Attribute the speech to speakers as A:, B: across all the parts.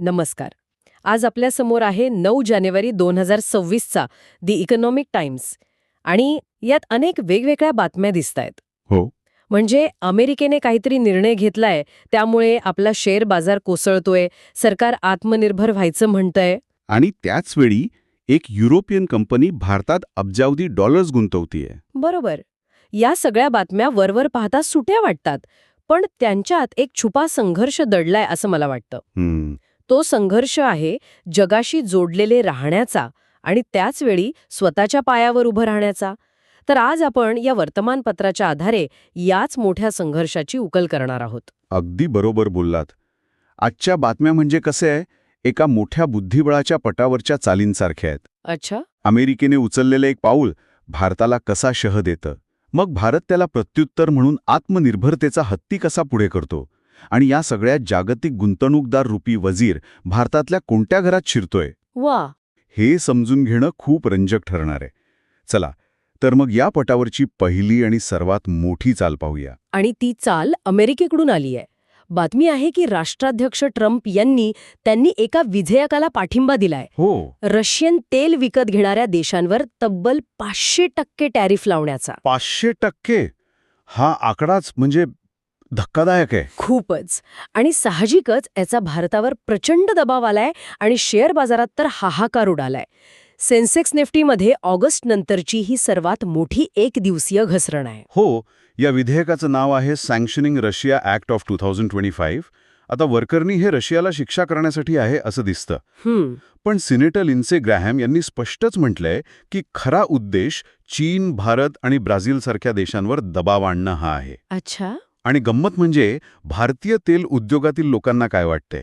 A: नमस्कार. आज आपल्यासमोर आहे नऊ जानेवारी दोन हजार सव्वीसचा दी इकॉनॉमिक टाइम्स. आणि यात अनेक वेगवेगळ्या बातम्या दिसत आहेत.
B: हो.
A: म्हणजे अमेरिकेने काहीतरी निर्णय घेतलाय त्यामुळे आपला शेअर बाजार कोसळतोय सरकार आत्मनिर्भर व्हायचं म्हणतंय.
B: आणि त्याच वेळी एक युरोपियन कंपनी भारतात अब्जावधी डॉलर्स गुंतवतीये.
A: बरोबर. या सगळ्या बातम्या वरवर पाहता सुट्या वाटतात पण त्यांच्यात एक छुपा संघर्ष दडलाय असं मला वाटतं.
B: हम्म,
A: तो संघर्ष आहे जगाशी जोडलेले राहण्याचा आणि त्याचवेळी स्वतःच्या पायावर उभं राहण्याचा. तर आज आपण या वर्तमानपत्राच्या आधारे याच मोठ्या संघर्षाची उकल करणार आहोत.
B: अगदी बरोबर बोललात. आजच्या बातम्या म्हणजे कसे आहे? एका मोठ्या बुद्धिबळाच्या पटावरच्या चालींसारख्या आहेत.
A: अच्छा.
B: अमेरिकेने उचललेलं एक पाऊल भारताला कसा शह देतं? मग भारत त्याला प्रत्युत्तर म्हणून आत्मनिर्भरतेचा हत्ती कसा पुढे करतो? आणि या सगळ्या जागतिक गुंतवणूकदार रूपी वजीर भारतातल्या कोणत्या घरात शिरतोय?
A: वा.
B: हे समजून घेणं खूप रंजक ठरणार आहे. चला तर मग या पटावरची पहिली आणि सर्वात मोठी चाल पाहूया.
A: आणि ती चाल अमेरिकेकडून आली आहे. बातमी आहे की राष्ट्राध्यक्ष ट्रम्प यांनी त्यांनी एका विधेयकाला पाठिंबा दिलाय.
B: हो.
A: रशियन तेल विकत घेणाऱ्या देशांवर तब्बल पाचशे टक्के टॅरिफ लावण्याचा.
B: पाचशे टक्के? हा आकडाच म्हणजे धक्कादायक आहे.
A: खूपच. आणि साहजिकच याचा भारतावर प्रचंड दबाव आलाय आणि शेअर बाजारात तर हाहाकार उडालाय. सेन्सेक्स निफ्टीमध्ये ऑगस्ट नंतरची ही सर्वात मोठी एक दिवसीय घसरण आहे.
B: हो या विधेयकाचं नाव आहे sanctioning Russia act of two thousand twenty five आता वर्करनी हे रशियाला शिक्षा करण्यासाठी आहे असं दिसतं. पण सिनेटर लिन्से ग्रॅहम यांनी स्पष्टच म्हटलंय की खरा उद्देश चीन भारत आणि ब्राझीलसारख्या देशांवर दबाव आणणं हा आहे.
A: अच्छा.
B: आणि गंमत म्हणजे भारतीय तेल उद्योगातील लोकांना काय वाटतंय?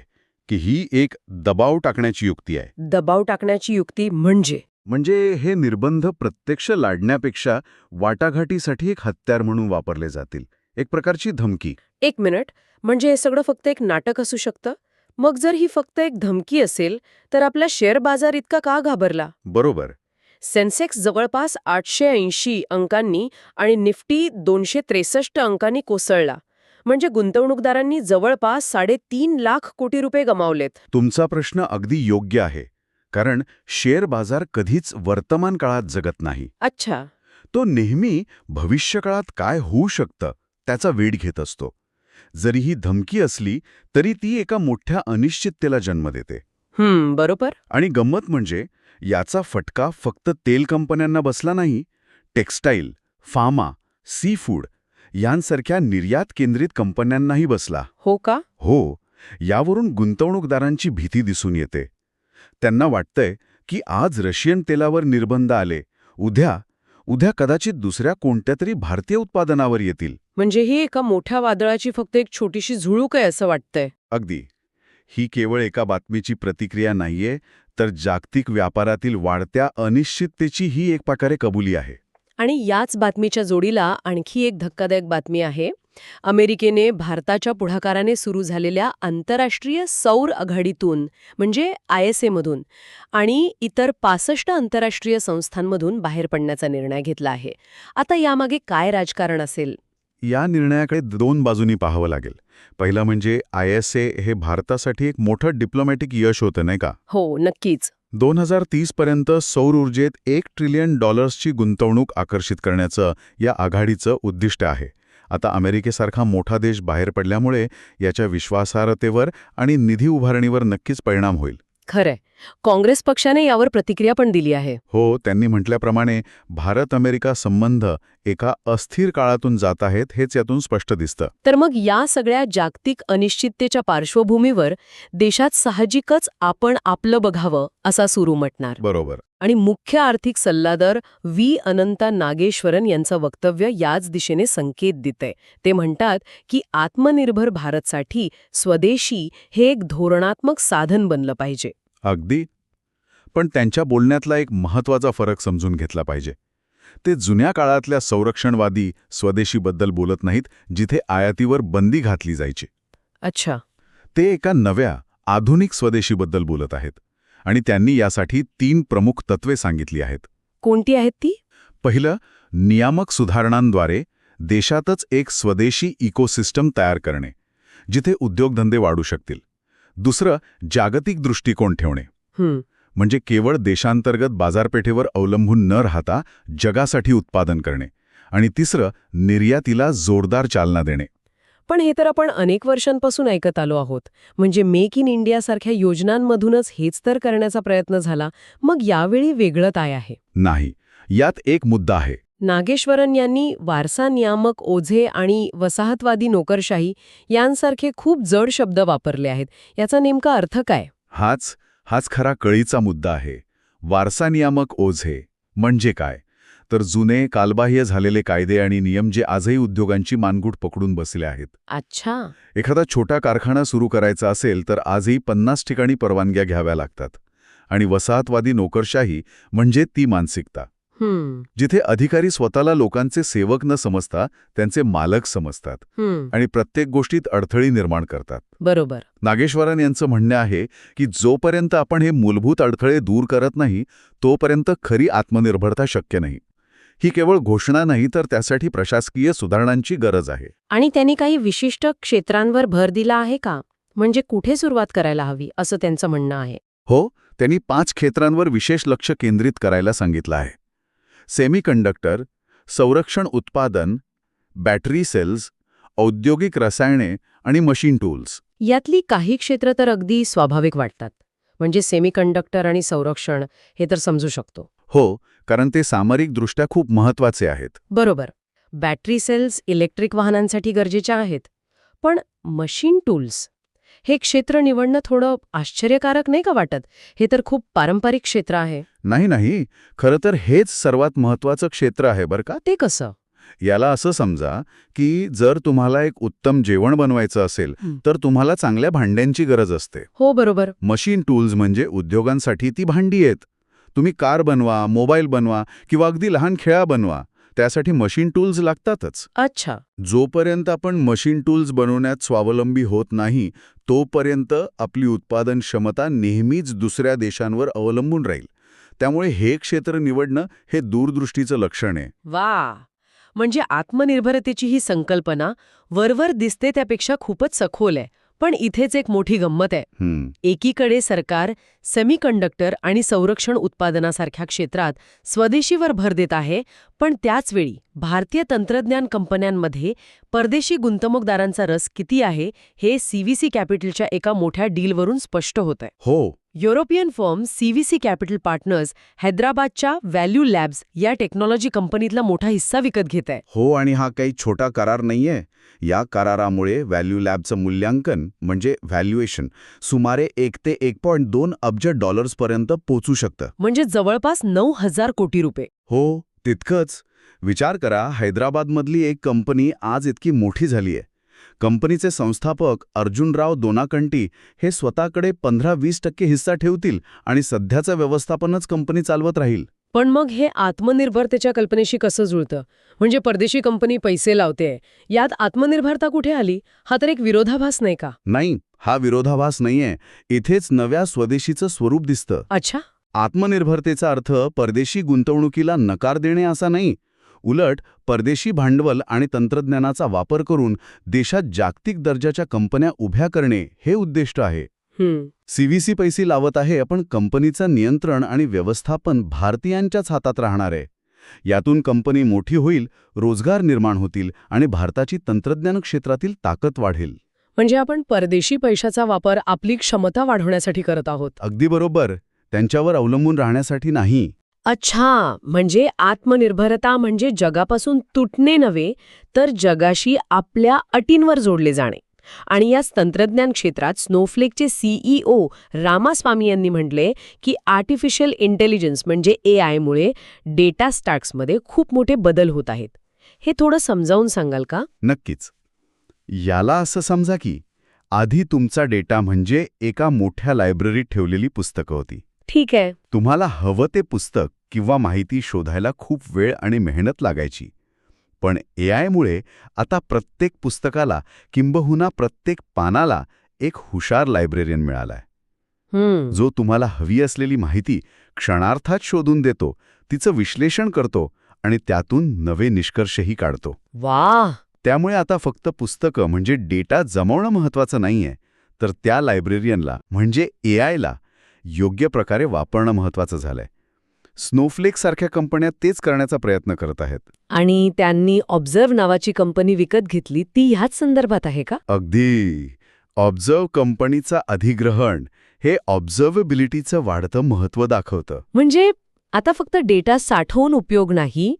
B: की ही एक दबाव टाकण्याची युक्ती आहे.
A: दबाव टाकण्याची युक्ती म्हणजे?
B: म्हणजे हे निर्बंध प्रत्यक्ष लाडण्यापेक्षा वाटाघाटीसाठी एक हत्यार म्हणून वापरले जातील. एक प्रकारची धमकी.
A: एक मिनिट. म्हणजे हे सगळं फक्त एक नाटक असू शकतं? मग जर ही फक्त एक धमकी असेल तर आपला शेअर बाजार इतका का घाबरला?
B: बरोबर.
A: सेन्सेक्स जवळपास आठशे ऐंशी अंकांनी आणि निफ्टी दोनशे त्रेसष्ट अंकांनी कोसळला. म्हणजे गुंतवणूकदारांनी जवळपास साडेतीन लाख कोटी रुपये गमावलेत.
B: तुमचा प्रश्न अगदी योग्य आहे कारण शेअर बाजार कधीच वर्तमान काळात जगत नाही.
A: अच्छा.
B: तो नेहमी भविष्यकाळात काय होऊ शकतं त्याचा वेध घेत असतो. जरी ही धमकी असली तरी ती एका मोठ्या अनिश्चिततेला जन्म देते.
A: हम्म बरोबर.
B: आणि गंमत म्हणजे याचा फटका फक्त तेल कंपन्यांना बसला नाही टेक्स्टाईल फार्मा सी फूड यांसारख्या निर्यात केंद्रित कंपन्यांनाही बसला.
A: हो का?
B: हो यावरून गुंतवणूकदारांची भीती दिसून येते. त्यांना वाटतंय की आज रशियन तेलावर निर्बंध आले उद्या उद्या कदाचित दुसऱ्या कोणत्या तरी भारतीय उत्पादनावर येतील.
A: म्हणजे ही एका मोठ्या वादळाची फक्त एक छोटीशी झुळूक आहे असं वाटतंय.
B: अगदी. ही केवळ एका बातमीची प्रतिक्रिया नाहीये तर जागतिक व्यापारातील वाढत्या अनिश्चिततेची ही एक प्रकारे कबुली आहे.
A: आणि याच बातमीच्या जोडीला आणखी एक धक्कादायक बातमी आहे. अमेरिकेने भारताच्या पुढाकाराने सुरू झालेल्या आंतरराष्ट्रीय सौर आघाडीतून म्हणजे आय एस एमधून आणि इतर पासष्ट आंतरराष्ट्रीय संस्थांमधून बाहेर पडण्याचा निर्णय घेतला आहे. आता यामागे काय राजकारण असेल?
B: या निर्णयाकडे दोन बाजूनी पाहावं लागेल. पहिलं म्हणजे आय एस ए हे भारतासाठी एक मोठं डिप्लोमॅटिक यश होतं नाही का?
A: हो नक्कीच.
B: दोन हजार तीसपर्यंत सौर ऊर्जेत एक ट्रिलियन डॉलर्सची गुंतवणूक आकर्षित करण्याचं या आघाडीचं उद्दिष्ट आहे. आता अमेरिकेसारखा मोठा देश बाहेर पडल्यामुळे याच्या विश्वासार्हतेवर आणि निधी उभारणीवर नक्कीच परिणाम होईल.
A: खरंय. काँग्रेस पक्षाने यावर प्रतिक्रिया पण दिली आहे.
B: हो त्यांनी म्हटल्याप्रमाणे भारत अमेरिका संबंध एका अस्थिर काळातून जात आहेत हेच यातून स्पष्ट दिसतं.
A: तर मग या सगळ्या जागतिक अनिश्चिततेच्या पार्श्वभूमीवर देशात साहजिकच आपण आपलं बघावं असा सूर उमटणार
B: बरोबर.
A: आणि मुख्य आर्थिक सल्लागार व्ही. अनंता नागेश्वरन यांचं वक्तव्य याच दिशेने संकेत देतंय. ते म्हणतात की आत्मनिर्भर भारतसाठी स्वदेशी हे एक धोरणात्मक साधन बनलं पाहिजे.
B: अगदी. पण त्यांच्या बोलण्यातला एक महत्त्वाचा फरक समजून घेतला पाहिजे. ते जुन्या काळातल्या संरक्षणवादी स्वदेशीबद्दल बोलत नाहीत जिथे आयातीवर बंदी घातली जायची.
A: अच्छा.
B: ते एका नव्या आधुनिक स्वदेशीबद्दल बोलत आहेत आणि त्यांनी यासाठी तीन प्रमुख तत्वे सांगितली आहेत.
A: कोणती आहेत ती?
B: पहिलं नियामक सुधारणांद्वारे देशातच एक स्वदेशी इकोसिस्टम तयार करणे जिथे उद्योगधंदे वाढू शकतील. दुसरं जागतिक दृष्टिकोन ठेवणे. म्हणजे केवळ देशांतर्गत बाजारपेठेवर अवलंबून न राहता जगासाठी उत्पादन करणे. आणि तिसरं निर्यातीला जोरदार चालना देणे.
A: पण हे तर आपण अनेक वर्षांपासून ऐकत आलो आहोत. म्हणजे मेक इन इंडियासारख्या योजनांमधूनच हेच तर करण्याचा प्रयत्न झाला. मग यावेळी वेगळं काय आहे?
B: नाही. यात एक मुद्दा आहे.
A: नागेश्वरन यांनी वारसा नियामक ओझे आणि वसाहतवादी नोकरशाही यांसारखे खूप जड शब्द वापरले आहेत. याचा नेमका अर्थ काय?
B: हाच हाच खरा कळीचा मुद्दा आहे. वारसा नियामक ओझे म्हणजे काय? तर जुने कालबाह्य झालेले कायदे आणि नियम जे आजही उद्योगांची मानगूट पकडून बसले आहेत.
A: अच्छा.
B: एखादा छोटा कारखाना सुरू करायचा असेल तर आजही पन्नास ठिकाणी परवानग्या घ्याव्या लागतात. आणि वसाहतवादी नोकरशाही म्हणजे ती मानसिकता. जिथे अधिकारी स्वतःला लोकांचे सेवक न समजता त्यांचे मालक समजतात आणि प्रत्येक गोष्टीत अडथळी निर्माण करतात.
A: बरोबर.
B: नागेश्वरन यांचं म्हणणं आहे की जोपर्यंत आपण हे मूलभूत अडथळे दूर करत नाही तोपर्यंत खरी आत्मनिर्भरता शक्य नाही. ही केवळ घोषणा नाही तर त्यासाठी प्रशासकीय सुधारणांची गरज आहे.
A: आणि त्यांनी काही विशिष्ट क्षेत्रांवर भर दिला आहे का? म्हणजे कुठे सुरुवात करायला हवी असं त्यांचं म्हणणं आहे.
B: हो त्यांनी पाच क्षेत्रांवर विशेष लक्ष केंद्रित करायला सांगितलं आहे. सेमीकंडक्टर संरक्षण उत्पादन बॅटरी सेल्स औद्योगिक रसायने आणि मशीन टूल्स.
A: यातली काही क्षेत्र तर अगदी स्वाभाविक वाटतात. म्हणजे सेमीकंडक्टर आणि संरक्षण हे तर समजू शकतो.
B: हो कारण ते सामरिकदृष्ट्या खूप महत्त्वाचे आहेत.
A: बरोबर. बॅटरी सेल्स इलेक्ट्रिक वाहनांसाठी गरजेच्या आहेत. पण मशीन टूल्स हे क्षेत्र निवडणं थोडं आश्चर्यकारक नाही का वाटत? हे तर खूप पारंपरिक क्षेत्र आहे.
B: नाही नाही. खरं तर हेच सर्वात महत्वाचं क्षेत्र आहे बरं का?
A: ते कसं?
B: याला असं समजा की जर तुम्हाला एक उत्तम जेवण बनवायचं असेल. तर तुम्हाला चांगल्या भांड्यांची गरज असते.
A: हो बरोबर.
B: मशीन टूल्स म्हणजे उद्योगांसाठी ती भांडी आहेत. तुम्ही कार बनवा मोबाईल बनवा किंवा अगदी लहान खेळा बनवा त्यासाठी मशीन टूल्स लागतातच.
A: अच्छा.
B: जोपर्यंत आपण मशीन टूल्स बनवण्यात स्वावलंबी होत नाही तोपर्यंत आपली उत्पादन क्षमता नेहमीच दुसऱ्या देशांवर अवलंबून राहील. त्यामुळे हे क्षेत्र निवडणं हे दूरदृष्टीचं लक्षण आहे.
A: वा! म्हणजे आत्मनिर्भरतेची ही संकल्पना वरवर दिसते त्यापेक्षा खूपच सखोल आहे. पण इथेच एक मोठी गंमत आहे. एकीकडे सरकार सेमीकंडक्टर आणि संरक्षण उत्पादनासारख्या क्षेत्रात स्वदेशीवर भर देत आहे पण त्याचवेळी भारतीय तंत्रज्ञान कंपन्यांमध्ये परदेशी गुंतवणूकदारांचा रस किती आहे हे सीव्हीसी कॅपिटलच्या एका मोठ्या डीलवरून स्पष्ट होत आहे
B: हो.
A: European firm CVC capital partners हैदराबादच्या व्हॅल्यू लॅब्स या टेक्नॉलॉजी कंपनीतला मोठा हिस्सा विकत घेत आहे
B: हो आणि हा काही छोटा करार नाहीये. या करारामुळे व्हॅल्यू लॅबचं मूल्यांकन म्हणजे व्हॅल्युएशन सुमारे एक ते एक पॉईंट दोन अब्ज डॉलर्सपर्यंत पोचू शकतं.
A: म्हणजे जवळपास नऊ हजार कोटी रुपये.
B: हो. तितकंच. विचार करा हैदराबादमधली एक कंपनी आज इतकी मोठी झालीय. कंपनीचे संस्थापक अर्जुनराव दोनाकंटी हे स्वतःकडे पंधरा वीस टक्के हिस्सा ठेवतील आणि सध्याचं व्यवस्थापनच कंपनी चालवत राहील.
A: पण मग हे आत्मनिर्भरतेच्या कल्पनेशी कसं जुळतं? म्हणजे परदेशी कंपनी पैसे लावते यात आत्मनिर्भरता कुठे आली? हा तर एक विरोधाभास नाही का?
B: नाही हा विरोधाभास नाहीये. इथेच नव्या स्वदेशीचं स्वरूप दिसतं.
A: अच्छा.
B: आत्मनिर्भरतेचा अर्थ परदेशी गुंतवणुकीला नकार देणे असा नाही. उलट परदेशी भांडवल आणि तंत्रज्ञानाचा वापर करून देशात जागतिक दर्जाच्या कंपन्या उभ्या करणे हे उद्दिष्ट आहे. सीव्हीसी पैसे लावत आहे पण कंपनीचं नियंत्रण आणि व्यवस्थापन भारतीयांच्याच हातात राहणार आहे. यातून कंपनी मोठी होईल रोजगार निर्माण होतील आणि भारताची तंत्रज्ञान क्षेत्रातील ताकद वाढेल.
A: म्हणजे आपण परदेशी पैशाचा वापर आपली क्षमता वाढवण्यासाठी करत आहोत.
B: अगदी बरोबर. त्यांच्यावर अवलंबून राहण्यासाठी नाही.
A: अच्छा म्हणजे आत्मनिर्भरता म्हणजे जगापासून तुटणे नव्हे तर जगाशी आपल्या अटींवर जोडले जाणे. आणि याच तंत्रज्ञान क्षेत्रात स्नोफ्लेकचे सीईओ रामास्वामी यांनी म्हटले की आर्टिफिशियल इंटेलिजन्स म्हणजे ए आयमुळे डेटा स्टॅक्समध्ये खूप मोठे बदल होत आहेत. हे थोडं समजावून सांगाल का?
B: नक्कीच. याला असं समजा की आधी तुमचा डेटा म्हणजे एका मोठ्या लायब्ररीत ठेवलेली पुस्तकं होती.
A: ठीक आहे.
B: तुम्हाला हवं ते पुस्तक किंवा माहिती शोधायला खूप वेळ आणि मेहनत लागायची. पण ए आयमुळे आता प्रत्येक पुस्तकाला किंबहुना प्रत्येक पानाला एक हुशार लायब्ररियन मिळालाय. जो तुम्हाला हवी असलेली माहिती क्षणार्थात शोधून देतो तिचं विश्लेषण करतो आणि त्यातून नवे निष्कर्षही काढतो.
A: वा
B: त्यामुळे आता फक्त पुस्तकं म्हणजे डेटा जमवणं महत्वाचं नाहीये तर त्या लायब्रेरियनला म्हणजे ए आयला योग्य प्रकारे वापरणं महत्त्वाचं झालंय. स्नोफ्लेक सारख्या कंपन्या तेच करण्याचा प्रयत्न करत आहेत.
A: आणि त्यांनी ऑब्झर्व्ह नावाची कंपनी विकत घेतली ती ह्याच संदर्भात आहे का?
B: अगदी. ऑब्झर्व कंपनीचा अधिग्रहण हे ऑब्झर्वेबिलिटीचं वाढतं महत्त्व दाखवतं.
A: म्हणजे आता फक्त डेटा साठवून उपयोग नाही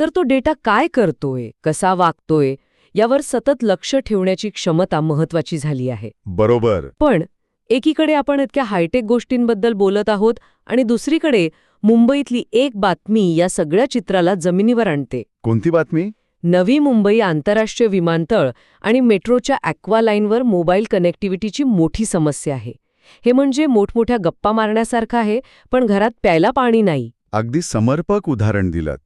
A: तर तो डेटा काय करतोय कसा वागतोय यावर सतत लक्ष ठेवण्याची क्षमता महत्वाची झाली आहे.
B: बरोबर.
A: पण एकीकडे आपण इतक्या हायटेक गोष्टींबद्दल बोलत आहोत आणि दुसरीकडे मुंबईतली एक बातमी या सगळ्या चित्राला जमिनीवर आणते.
B: कोणती बातमी?
A: नवी मुंबई आंतरराष्ट्रीय विमानतळ आणि मेट्रोच्या ॲक्वा लाईनवर मोबाईल कनेक्टिव्हिटीची मोठी समस्या आहे. हे म्हणजे मोठमोठ्या गप्पा मारण्यासारखं आहे पण घरात प्यायला पाणी नाही.
B: अगदी समर्पक उदाहरण दिलं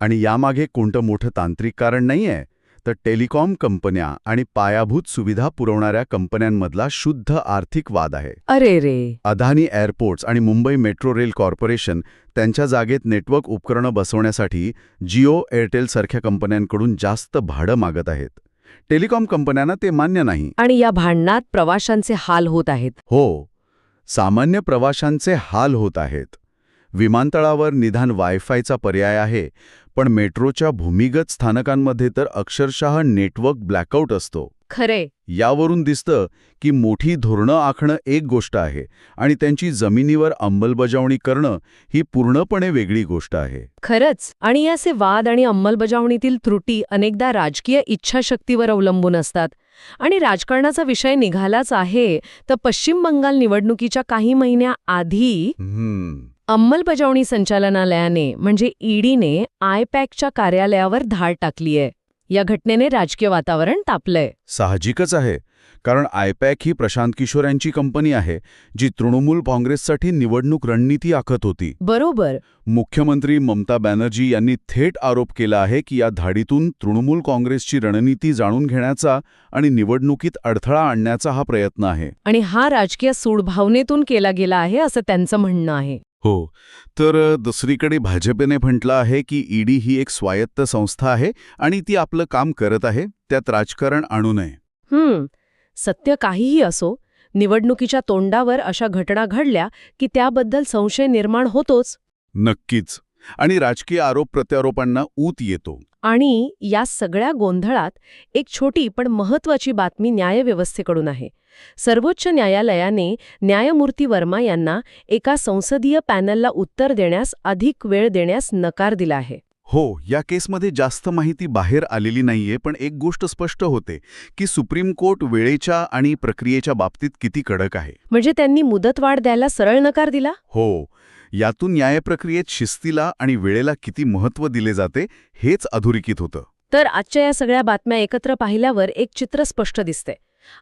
B: आणि यामागे कोणतं मोठं तांत्रिक कारण नाहीये? तर टेलिकॉम कंपन्या आणि पायाभूत सुविधा पुरवणाऱ्या कंपन्यांमधला शुद्ध आर्थिक वाद आहे.
A: अरे रे.
B: अदानी एअरपोर्ट्स आणि मुंबई मेट्रो रेल कॉर्पोरेशन त्यांच्या जागेत नेटवर्क उपकरणं बसवण्यासाठी जिओ एअरटेल सारख्या कंपन्यांकडून जास्त भाडं मागत आहेत. टेलिकॉम कंपन्यांना ते मान्य नाही.
A: आणि या भांडणात प्रवाशांचे हाल होत आहेत.
B: हो सामान्य प्रवाशांचे हाल होत आहेत. विमानतळावर निदान वायफायचा पर्याय आहे. पण मेट्रोच्या भूमिगत स्थानकांमध्ये तर अक्षरशः नेटवर्क ब्लॅकआउट असतो.
A: खरे.
B: यावरून दिसतं की मोठी धोरणं आखणं एक गोष्ट आहे आणि त्यांची जमिनीवर अंमलबजावणी करणं ही पूर्णपणे वेगळी गोष्ट आहे.
A: खरंच. आणि असे वाद आणि अंमलबजावणीतील त्रुटी अनेकदा राजकीय इच्छाशक्तीवर अवलंबून असतात. आणि राजकारणाचा विषय निघालाच आहे तर पश्चिम बंगाल निवडणुकीच्या काही महिन्याआधी अंमलबजावणी संचालनालयाने म्हणजे ईडीने आयपॅकच्या कार्यालयावर धाड टाकलीय. या घटनेने राजकीय वातावरण तापलंय.
B: साहजिकच आहे कारण आयपॅक ही प्रशांत किशोर यांची कंपनी आहे जी तृणमूल काँग्रेससाठी निवडणूक रणनीती आखत होती.
A: बरोबर.
B: मुख्यमंत्री ममता बॅनर्जी यांनी थेट आरोप केला आहे की या धाडीतून तृणमूल काँग्रेसची रणनीती जाणून घेण्याचा आणि निवडणुकीत अडथळा आणण्याचा हा प्रयत्न आहे.
A: आणि हा राजकीय सूडभावनेतून केला गेला आहे असं त्यांचं म्हणणं आहे.
B: हो. तर दुसरीकडे भाजपने म्हटलं आहे की ईडी ही एक स्वायत्त संस्था आहे आणि ती आपलं काम करत आहे त्यात राजकारण आणू नये.
A: हम्म. सत्य काहीही असो निवडणुकीच्या तोंडावर अशा घटना घडल्या की त्याबद्दल संशय निर्माण होतोच.
B: नक्कीच. आणि राजकीय आरोप प्रत्यारोपांना ऊत येतो.
A: आणि या सगळ्या गोंधळात एक छोटी पण महत्वाची बातमी न्यायव्यवस्थेकडून आहे. सर्वोच्च न्यायालयाने न्यायमूर्ती वर्मा यांना एका संसदीय पॅनलला उत्तर देण्यास अधिक वेळ देण्यास नकार दिला आहे.
B: हो या केसमध्ये जास्त माहिती बाहेर आलेली नाहीये पण एक गोष्ट स्पष्ट होते की सुप्रीम कोर्ट वेळेच्या आणि प्रक्रियेच्या बाबतीत किती कडक आहे.
A: म्हणजे त्यांनी मुदतवाढ द्यायला सरळ नकार दिला?
B: हो. यातून न्यायप्रक्रियेत शिस्तीला आणि वेळेला किती महत्त्व दिले जाते हेच अधोरेखित होतं.
A: तर आजच्या या सगळ्या बातम्या एकत्र पाहिल्यावर एक चित्र स्पष्ट दिसते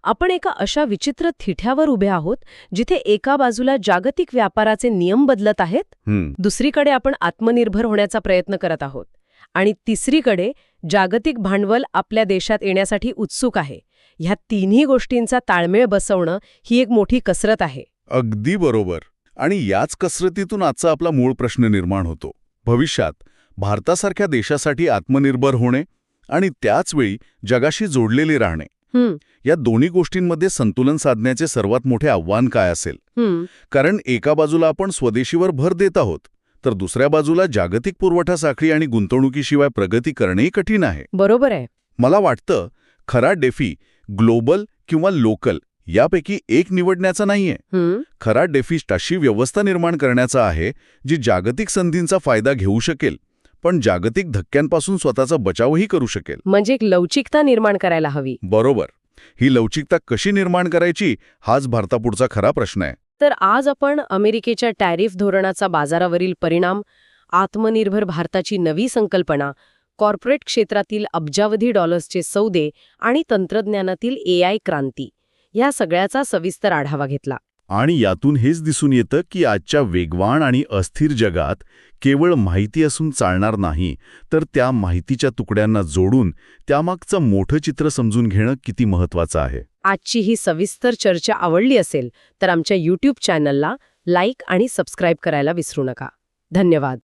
A: आपण एका अशा विचित्र थिठ्यावर उभे आहोत जिथे एका बाजूला जागतिक व्यापाराचे नियम बदलत आहेत दुसरीकडे आपण आत्मनिर्भर होण्याचा प्रयत्न करत आहोत. आणि तिसरीकडे जागतिक भांडवल आपल्या देशात येण्यासाठी उत्सुक आहे. ह्या तिन्ही गोष्टींचा ताळमेळ बसवणं ही एक मोठी कसरत आहे.
B: अगदी बरोबर. आणि याच कसरतीतून आजचा आपला मूळ प्रश्न निर्माण होतो. भविष्यात भारतासारख्या देशासाठी आत्मनिर्भर होणे आणि त्याचवेळी जगाशी जोडलेले राहणे. या दोन्ही गोष्टींमध्ये संतुलन साधण्याचे सर्वात मोठे आव्हान काय असेल? कारण एका बाजूला आपण स्वदेशीवर भर देत आहोत तर दुसऱ्या बाजूला जागतिक पुरवठा साखळी आणि गुंतवणुकीशिवाय प्रगती करणेही कठीण आहे.
A: बरोबर आहे.
B: मला वाटतं खरा डेफी ग्लोबल किंवा लोकल यापैकी एक निवडण्याचा नाहीये.
A: हं,
B: खरा डेफिस्ट अशी व्यवस्था निर्माण करण्याचा आहे जी जागतिक संधींचा फायदा घेऊ शकेल पण जागतिक धक्क्यांपासून स्वतःचा बचावही करू शकेल.
A: म्हणजे एक लवचिकता निर्माण करायला हवी.
B: बरोबर. ही लवचिकता कशी निर्माण करायची हाच भारतापुढचा खरा प्रश्न आहे.
A: तर आज आपण अमेरिकेच्या टॅरिफ धोरणाचा बाजारावरील परिणाम आत्मनिर्भर भारताची नवी संकल्पना कॉर्पोरेट क्षेत्रातील अब्जावधी डॉलर्सचे सौदे आणि तंत्रज्ञानातील ए आय क्रांती या सगळ्याचा सविस्तर आढावा घेतला.
B: आणि यातून हेच दिसून येतं की आजच्या वेगवान आणि अस्थिर जगात केवळ माहिती असून चालणार नाही तर त्या माहितीच्या तुकड्यांना जोडून त्यामागचं मोठं चित्र समजून घेणं किती महत्वाचं आहे.
A: आजची ही सविस्तर चर्चा आवडली असेल तर आमच्या यूट्यूब चॅनलला लाईक आणि सबस्क्राईब करायला विसरू नका. धन्यवाद.